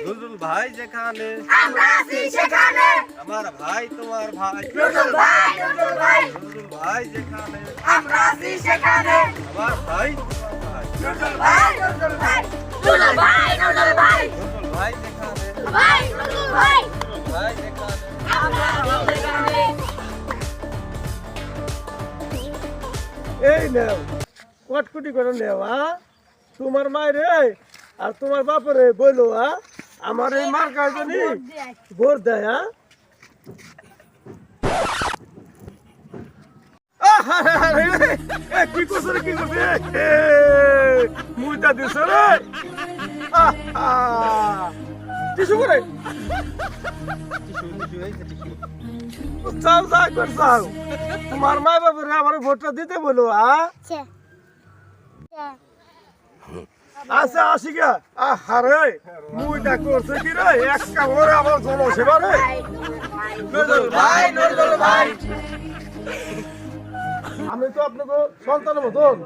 নজরুল ভাই যেখানে আমরা আছি সেখানে আমার ভাই তোমার ভাই নজরুল ভাই নজরুল ভাই নজরুল ভাই যেখানে আমরা আছি সেখানে আমার ভাই তোমার ভাই নজরুল ভাই নজরুল ভাই নজরুল ভাই নজরুল ভাই নজরুল ভাই যেখানে ভাই নজরুল ভাই নজরুল ভাই যেখানে আমরা আছি সেখানে এই নেও কটকুটি করে নেও আ। তোমার মায়ের আর তোমার বাপরে বইলো আ। আমার এই মার কাজনি ভোট দেয়। হ্যাঁ? কি করছে রে কি করছে? এ, মুইটা দিছ রে। আহা! টিসু করে। চাও কর চাও তোমার মা বাপরে আমার ভোটটা দিতে বলো আ আচ্ছা আসি গা আহারে মুইটা করছে কি রে? এক কামড়ে নজরুল ভাই নজরুল ভাই। আমি তো আপনাকে সন্তানের মতন।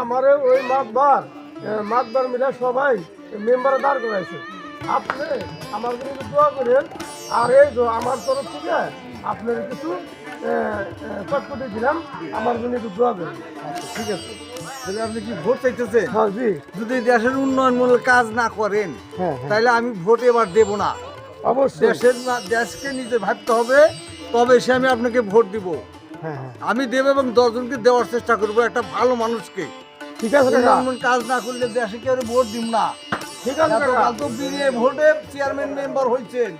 আমার ওই মাতবার মাতবার মিলে সবাই মেম্বারে দাঁড় করাইছে। আপনি আমার জন্য দোয়া করেন। আর এই আমার তরফ থেকে আপনার কিছু চটপটি দিলাম আমার জন্য একটু দোয়া করেন ঠিক আছে। তাহলে আপনি কি ভোট চাইতেছেন? হ্যাঁ জি। যদি দেশের উন্নয়নমূলক কাজ না করেন হ্যাঁ হ্যাঁ। তাহলে আমি ভোট এবার দেব না। অবশ্যই। দেশের না দেশকে নিজে ভাবতে হবে তবে সে আমি আপনাকে ভোট দিব। আমি দেব এবং দশজনকে দেওয়ার চেষ্টা করব একটা ভালো মানুষকে। ঠিক আছে কাজ না করলে দেশে কেউ ভোট দিব না। ঠিক আছে তো বিনিয়ে ভোটে চেয়ারম্যান মেম্বার হয়েছেন।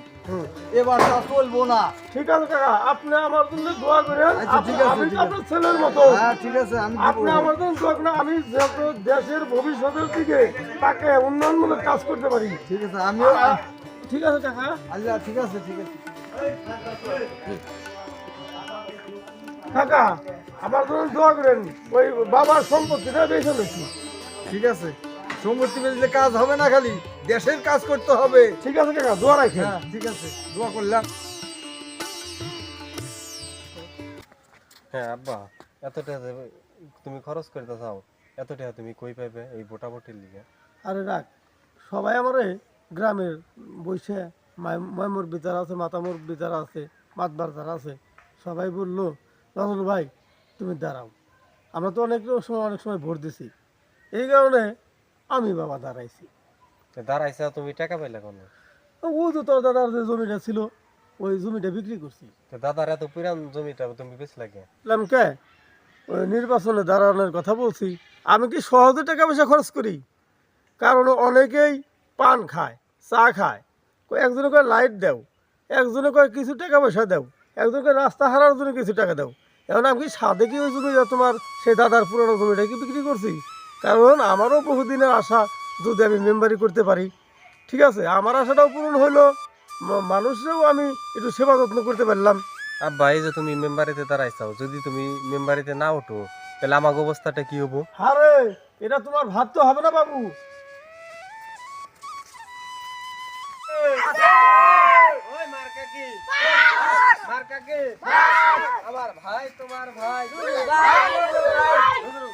এবার তা চলবো না। ঠিক আছে কাকা আপনি আমার জন্য দোয়া করেন। আচ্ছা, ঠিক আছে। আপনার ছেলের মতো। হ্যাঁ ঠিক আছে আমি আপনি আমার জন্য দোয়া করেন আমি যত দেশের ভবিষ্যতের দিকে তাকে উন্নয়নমূলক কাজ করতে পারি। ঠিক আছে আমিও ঠিক আছে কাকা? আল্লাহ ঠিক আছে ঠিক আছে। কাকা আমার জন্য দোয়া করেন ওই বাবার সম্পত্তিটা বেছে নিচ্ছি ঠিক আছে সম্পত্তি বেচলে কাজ হবে না খালি। দেশের কাজ করতে হবে। ঠিক আছে কাকা দোয়া রাখেন। হ্যাঁ ঠিক আছে দোয়া করলাম। হ্যাঁ আব্বা এত টাকা তুমি খরচ করতে চাও এত টাকা তুমি কই পাইবে এই ভোটাভুটির লিগে? আরে রাখ সবাই আমারে গ্রামের বসে মাইমুর বিচার আছে মাতামুর বিচার আছে মাতবার যারা আছে। সবাই বলল নজরুল ভাই তুমি দাঁড়াও। আমরা তো অনেক সময় অনেক সময় ভোট দিছি। এই কারণে আমি বাবা দাঁড়াইছি। দাঁড়াইছা তুমি টাকা পাইলে কোন? ওই তো তোর দাদার যে জমিটা ছিল ওই জমিটা বিক্রি করছি। তো দাদার এত পুরান জমিটা তুমি বেশ লাগে বললাম কে? ওই নির্বাচনে দাঁড়ানোর কথা বলছি। আমি কি সহজে টাকা পয়সা খরচ করি? কারণ অনেকেই পান খায় চা খায়। একজনে কয় লাইট দেও। একজনে কয় কিছু টাকা পয়সা দেও। একজনে কয় রাস্তা হারার জন্য কিছু টাকা দাও। এখন আমি কি সাদে কি ওই জমিটা তোমার সেই দাদার পুরনো জমিটা কি বিক্রি করছি? কারণ আমারও বহুদিনের আশা যদি আমি মেম্বারি করতে পারি ঠিক আছে? আমার আশাটাও পূরণ হলো ম- মানুষরাও আমি একটু সেবা যত্ন করতে পারলাম। আব্বা এই যে তুমি মেম্বারিতে দাঁড়াইছাও যদি তুমি মেম্বারিতে না ওঠো তাহলে আমার অবস্থাটা কি হব? আরে এটা তোমার ভাত তো হবে না বাবু। ওই মার্কা কি মার্কা কি আমার ভাই তোমার ভাই!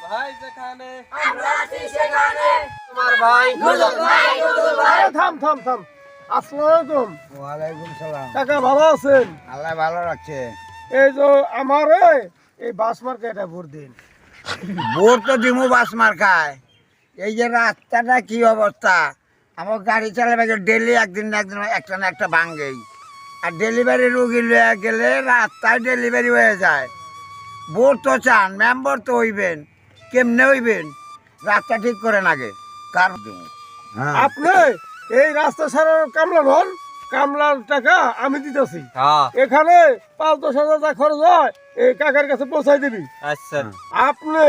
ভাই যেখানে আমরা আছি সেখানে। তোমার ভাই। ভাই ভাই। থাম থাম থাম। আসসালামু আলাইকুম ওয়ালাইকুম সালাম। কাকা ভালো আছেন? আল্লাহ ভালো রাখছে। এই যে আমার এই, বাস মার্কেটে ভোট দিন। ভোট তো দিমু বাস মার খায় এই যে রাস্তাটা কি অবস্থা? আমার গাড়ি চালাবে ডেলি একদিন না একদিন একটা না একটা ভাঙ্গেই। আর ডেলিভারি রুগী লয়ে গেলে রাস্তায় ডেলিভারি হয়ে যায়। ভোট তো চান মেম্বার তো হইবেন। কেমনে হইবেন? রাস্তা ঠিক করেন আগে। কার হ্যাঁ। আপনি এই রাস্তা সারার কামলা নন কামলার টাকা আমি দিতেছি। হ্যাঁ। এখানে পাঁচ দশ হাজার টাকা খরচ হয় এই কাকার কাছে পৌঁছাই দিবি। আচ্ছা। আপনি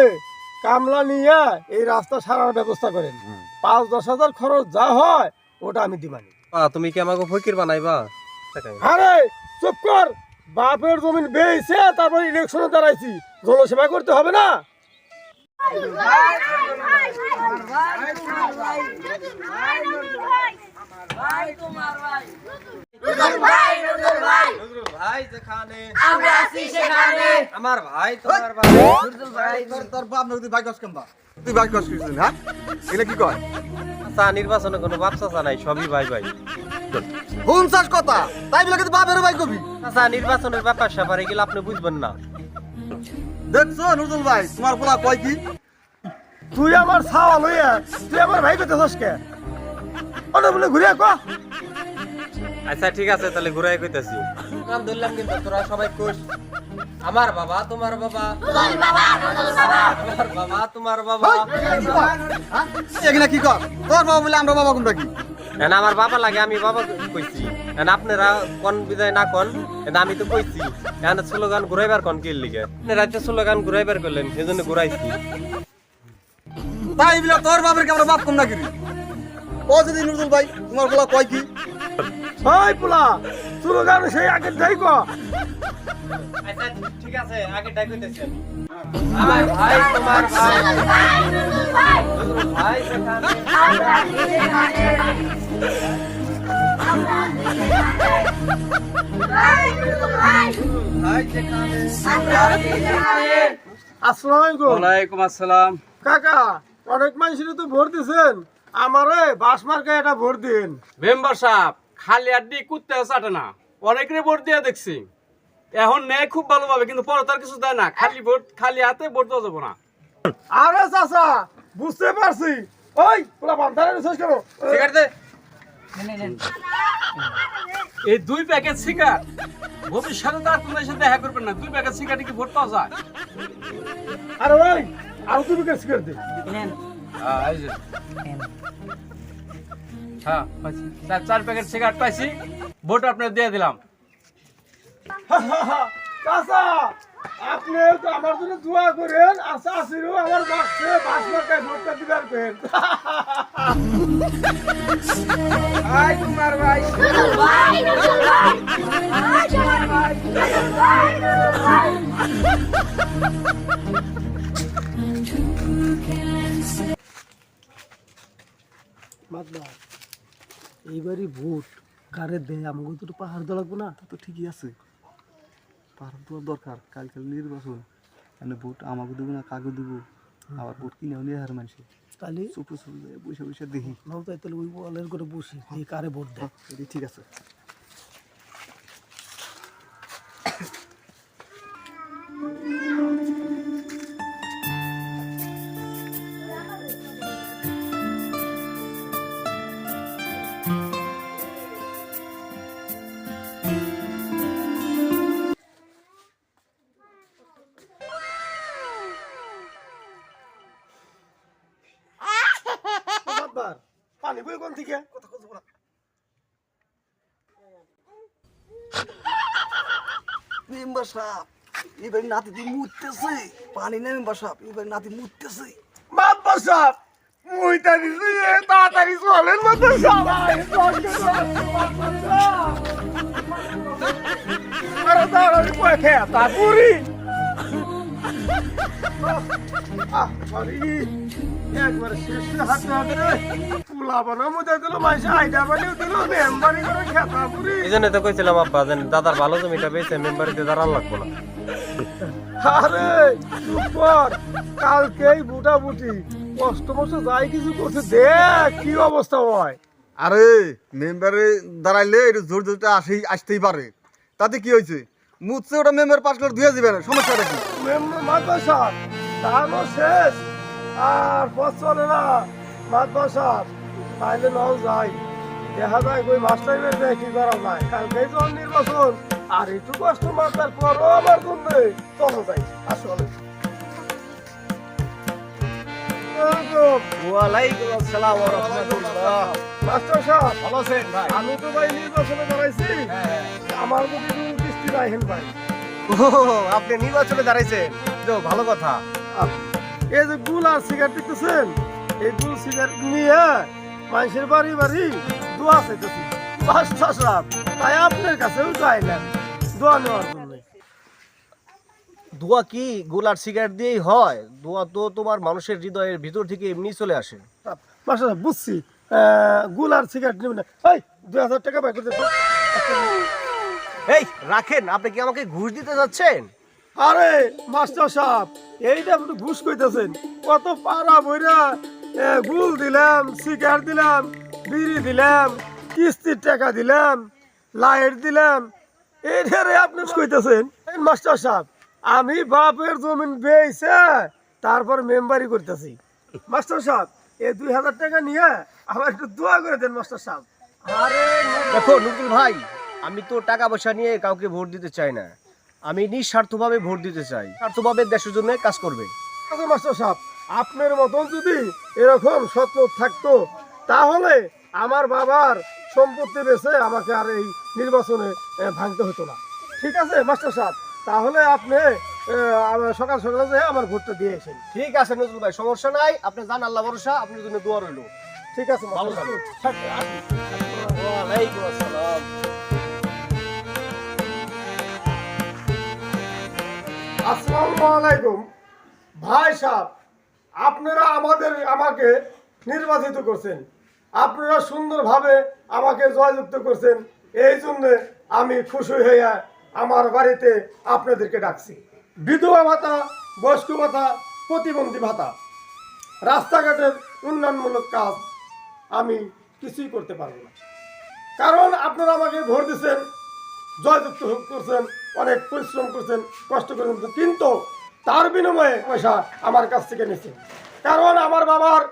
কামলা নিয়ে এই রাস্তা সারার ব্যবস্থা করেন। পাঁচ দশ হাজার খরচ যা হয় ওটা আমি দিবানি। তুমি কি আমাকে ফকির বানাইবা? আরে চুপ কর। বাপের জমিন বেয়েছে তারপর ইলেকশনে দাঁড়াইছি। জনসেবা করতে হবে না। নির্বাচনে কোনো বাপ নাই সবই ভাই। ভাই চাষ কথা। তাই বলে কিন্তু বাপের ভাই কবি চাচা নির্বাচনের ব্যাপার স্যাপার, এগুলো আপনি বুঝবেন না। দেখছ নুরুল ভাই? তোমার পোলা কয় কি? তুই আমার ছাওয়া লইয়া তুই আমার ভাই কইতেছস কে? অনেক বলে ঘুরে ক। আচ্ছা ঠিক আছে তাহলে ঘুরাই কইতাছি। নাম ধরলাম কিন্তু তোরা সবাই খুশ। আমার বাবা তোমার বাবা। আমার বাবা তোমার বাবা। এগুলা কি কর? তোর বাবা বলে আমরা বাবা কোনটা কি? এখন আমার বাবা লাগে আমি বাবা কইছি। আপনারা কোন বিদায় না কোন আমি তো কইছি। এখন স্লোগান ঘুরাইবার কোন কি লিগে? রাজ্য স্লোগান ঘুরাইবার করলেন সেজন্য ঘুরাইছি। তাই বলে তোর বাপের কি আমরা বাপ কম না কিরি ও যদি নুরুল ভাই তোমার পোলা কয় কি? ওই পোলা শুরু গান সেই আগের যাই ক। আচ্ছা ঠিক আছে আগে ডাক কইতেছি। আমি ভাই ভাই। তোমার ভাই ভাই। ভাই ভাই সেখানে আমরা যেখানে আমরা যেখানে ভাই নুডল ভাই ভাই সেখানে আমরা যেখানে আসসালামু আলাইকুম। ওয়ালাইকুম আসসালাম। কাকা অনেক মানুষের তো ভোট দিছেন। আমারে বাস মার্কে এটা ভোট দিন। মেম্বার সাহেব খালি আড্ডি কুত্তে চাটে না। অনেকেরই ভোট দিয়ে দেখছি। এখন নেয় খুব ভালোভাবে কিন্তু পরে তার কিছু দেয় না। খালি ভোট খালি হাতে ভোট দেওয়া যাব না। আরে চাচা বুঝতে পারছি। ওই পোলা বান্ধারে রিসার্চ করো। সিগারেট দে। এই দুই প্যাকেট সিগারেট ভবিষ্যতে তার তোমার সাথে দেখা করবেন না। দুই প্যাকেট সিগারেট কি ভোট পাওয়া যায়? আরে ওই আর তুমি কে সিগারেট দে। হ্যাঁ, যে। হ্যাঁ পাইছি। চার- চার প্যাকেট সিগারেট পাইছি। ভোট আপনার দিয়ে দিলাম। চাচা আপনি তো আমার জন্য দোয়া করেন, আর চাষিরও আমার বাক্সে বাস ভোটটা দিবার ভাই তোমার ভাই। এইবারই ভোট। কারে দেয়? আমাকে তো পাহাড় দেওয়া লাগবো না? তো ঠিকই আছে। পাহাড় দেওয়ার দরকার? কাল কাল নির্বাচন। মানে ভোট আমাকে দেবো না কাকে দেবো? আবার ভোট কিনে নিয়ে হার মানুষের তাহলে? চুপে চুপে বসে বসে দেখি। তাহলে ওই ওয়ালের করে বসি কারে ভোট দেয়? ঠিক আছে। পানি বই কোন থেকে? মেম্বার সাহেব এবার নাতি দিয়ে মুততেছে পানি না মেম্বার সাহেব এবার নাতি মুততেছে মাতবার সাহেব মুই তারি তাড়াতাড়ি চলেন মাতবার সাহেব আরে তাড়াতাড়ি কয়ে খেয়ে তা পুরি একবার শেষ হাতে হাতে পোলা বানা মুদে দিল মাসে আইডা বানিয়ে দিল মেম্বারি করে খেতা পুরি। এই জন্য তো কইছিলাম আব্বা যেন দাদার ভালো জমিটা বেচে মেম্বারিতে দাঁড়ান লাগবো না। আরে চুপ কর। কালকেই বুটা বুটি কষ্ট মষ্ট যাই কিছু করছে দেখ কি অবস্থা হয়। আরে মেম্বারে দাঁড়াইলে একটু জোর জোরটা আসেই আসতেই পারে। তাতে কি হয়েছে? মুচ্ছে ওটা মেম্বার পাস করে ধুয়ে দিবে না সমস্যাটা কি? মেম্বার মাদ্রাসা ধানও শেষ। আর পথ চলে না মাদ্রাসা তাইলে নাও যাই। দেখা যায় কই মাস্টার বেঁচে কি করা নাই। কালকেই জল নির্বাচন আর একটু কষ্ট মাত্রার পরও আমার জন্য চলো যাই আসলে। ওয়ালাইকুম আসসালাম ওয়া রাহমাতুল্লাহ মাস্টার সাহেব ভালো আছেন? ভাই। আমি তো ভাই নির্বাচনে দাঁড়াইছি। আমার বুকে কোনো কিস্তি রাখেন ভাই। ও আপনি নির্বাচনে দাঁড়াইছেন। তো ভালো কথা। এই যে গুল আর সিগারেট দিতেছেন এই গুল সিগারেট নিয়ে মানুষের বাড়ি বাড়ি দোয়া চাইতেছি। তাই আপনার কাছেও দোয়া নেওয়ার জন্য। দোয়া কি গোলার সিগারেট দিয়েই হয়? দোয়া তো তোমার মানুষের হৃদয়ের ভিতর থেকে এমনি চলে আসে। বুঝছি। গুল আর সিগারেট নেবেন না। এই দুই হাজার টাকা ব্যাগ এই রাখেন আপনি কি আমাকে ঘুষ দিতে যাচ্ছেন? আরে, মাস্টার সাহেব, এইটা আপনি ঘুষ কইতেছেন। কত পাড়া বইরা গুল দিলাম, সিগার দিলাম, বিড়ি দিলাম, কিস্তির টাকা দিলাম, লাইট দিলাম। এটারে আপনি কইতেছেন। মাস্টার সাহেব, আমি বাপের জমিন বেয়েছে তারপর মেম্বারি করতেছি। মাস্টার সাহেব এই দুই হাজার টাকা নিয়ে আমার একটু দোয়া করে দেন, মাস্টার সাহেব। আরে, দেখো, নুরুল ভাই, আমি তো টাকা পয়সা নিয়ে কাউকে ভোট দিতে চাই না। আমি নিঃস্বার্থভাবে ভোট দিতে চাই। স্বার্থভাবে দেশের জন্য কাজ করবে। আচ্ছা, মাস্টার সাহেব আপনার মতন যদি এরকম সত্য থাকতো তাহলে আমার বাবার সম্পত্তি বেছে আমাকে আর এই নির্বাচনে ভাঙতে হতো না। ঠিক আছে মাস্টার সাহেব? তাহলে আপনি সকাল সকালে যে আমার ভোটটা দিয়ে এসেন ঠিক আছে নজরুল ভাই সমস্যা নাই। আপনি জান আল্লাহ ভরসা। আপনার জন্য দোয়া রইল। ঠিক আছে ভালো। ওয়ালাইকুম আসসালাম আসসালামু আলাইকুম। ভাই সাহেব, আপনারা আমাদের, আমাকে নির্বাচিত করছেন। আপনারা সুন্দরভাবে আমাকে জয়যুক্ত করছেন। এই জন্য আমি খুশি হয়ে আমার বাড়িতে আপনাদেরকে ডাকছি। বিধবা ভাতা, বয়স্ক ভাতা, প্রতিবন্ধী ভাতা। রাস্তাঘাটের উন্নয়নমূলক কাজ আমি কিছুই করতে পারব না। কারণ আপনারা আমাকে ভোট দিচ্ছেন জয়যুক্ত করছেন, অনেক পরিশ্রম করছেন, কষ্ট করেছেন, কিন্তু তার বিনিময়ে পয়সা আমার কাছ থেকে নিচ্ছেন কারণ আমার বাবার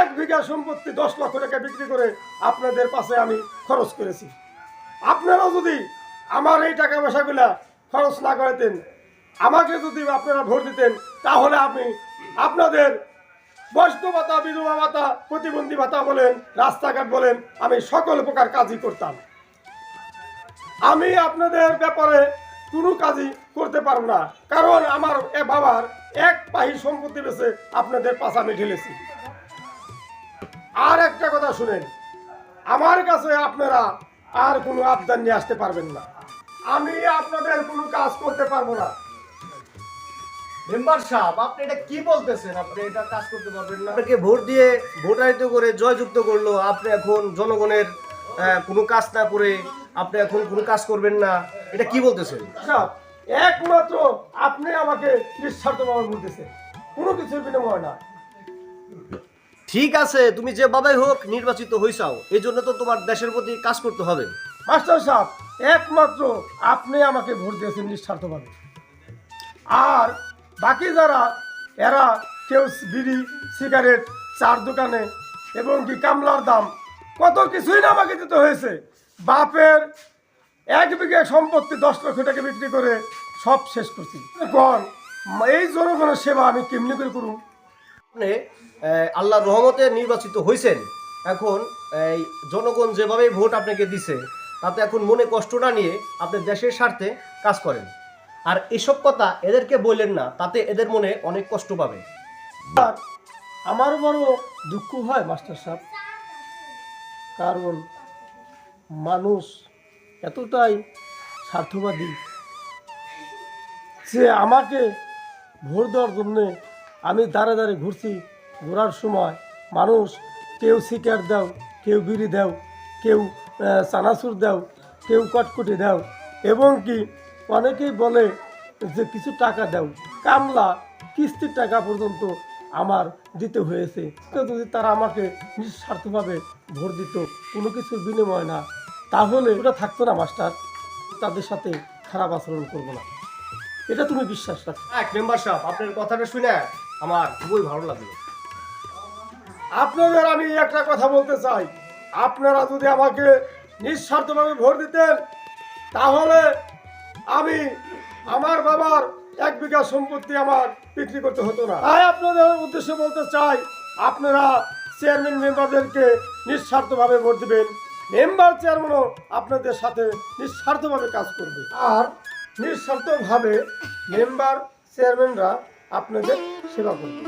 এক বিঘা সম্পত্তি দশ লক্ষ টাকা বিক্রি করে আপনাদের পাশে আমি খরচ করেছি। আপনারাও যদি আমার এই টাকা পয়সাগুলা খরচ না করেতেন, আমাকে যদি আপনারা ভোট দিতেন, তাহলে আমি আপনাদের বয়স্ক ভাতা বিধবা ভাতা প্রতিবন্ধী ভাতা বলেন, রাস্তাঘাট বলেন, আমি সকল প্রকার কাজই করতাম। আমি আপনাদের ব্যাপারে কোনো কাজই করতে পারব না। কারণ আমার এ বাবার এক পাহি সম্পত্তি বেছে আপনাদের পাশে আমি ঢেলেছি। আর একটা কথা শুনেন আমার কাছে আপনারা আর কোনো আবদান নিয়ে আসতে পারবেন না। আমি আপনাদের কোনো কাজ করতে পারব না। মেম্বার সাহেব আপনি এটা কি বলতেছেন? আপনি এটা কাজ করতে পারবেন না। আপনাকে ভোট দিয়ে ভোটারিত করে জয়যুক্ত করল। আপনি এখন জনগণের কোনো কাজ না করে আপনি এখন কোনো কাজ করবেন না। এটা কি বলতেছেন? একমাত্র আপনি আমাকে নিঃস্বার্থভাবে বলতেছেন। কোনো কিছুর বিনিময় না। ঠিক আছে তুমি যেভাবেই হোক নির্বাচিত হইছাও এই জন্য তো তোমার দেশের প্রতি কাজ করতে হবে। মাস্টার সাহেব একমাত্র আপনি আমাকে ভোট দিয়েছেন নিঃস্বার্থভাবে। আর বাকি যারা এরা কেউ বিড়ি সিগারেট চার দোকানে এবং কি কামলার দাম কত কিছুই না আমাকে দিতে হয়েছে। বাপের এক বিঘা সম্পত্তি দশ লক্ষ টাকা বিক্রি করে সব শেষ করছি। এখন এই জনগণের সেবা আমি কেমনি করে করুন আপনি আহ, আল্লাহর রহমতে নির্বাচিত হয়েছেন এখন এই জনগণ যেভাবে ভোট আপনাকে দিছে তাতে এখন মনে কষ্ট না নিয়ে আপনি দেশের স্বার্থে কাজ করেন। আর এসব কথা এদেরকে বললেন না তাতে এদের মনে অনেক কষ্ট পাবে। আমার বড় দুঃখ হয় মাস্টার সাহেব। কারণ মানুষ এতটাই স্বার্থবাদী যে আমাকে ভোট দেওয়ার জন্যে আমি দাঁড়ে দাঁড়ে ঘুরছি। ঘোরার সময় মানুষ কেউ সিগারেট দাও, কেউ বিড়ি দাও, কেউ চানাচুর দাও, কেউ কটকটি দাও এবং কি অনেকেই বলে যে কিছু টাকা দাও। কামলা কিস্তির টাকা পর্যন্ত আমার দিতে হয়েছে। যদি তারা আমাকে নিঃস্বার্থভাবে ভোট দিত, কোনো কিছুর বিনিময় না। তাহলে ওটা থাকতো না, মাস্টার। তাদের সাথে খারাপ আচরণ করব না। এটা তুমি বিশ্বাস রাখো। এক মেম্বার সাহেব, আপনার কথাটা শুনে আমার খুবই ভালো লাগল। আপনাদের আমি একটা কথা বলতে চাই। আপনারা যদি আমাকে নিঃস্বার্থভাবে ভোট দিতেন, তাহলে আমি আমার বাবার এক বিঘা সম্পত্তি আমার বিক্রি করতে হতো না। তাই আপনাদের উদ্দেশ্যে বলতে চাই, আপনারা চেয়ারম্যান মেম্বারদেরকে নিঃস্বার্থভাবে ভোট দিবেন। মেম্বার চেয়ারম্যানও আপনাদের সাথে নিঃস্বার্থভাবে কাজ করবে। আর নিঃস্বার্থভাবে মেম্বার চেয়ারম্যানরা আপনাদের সেবা করবে।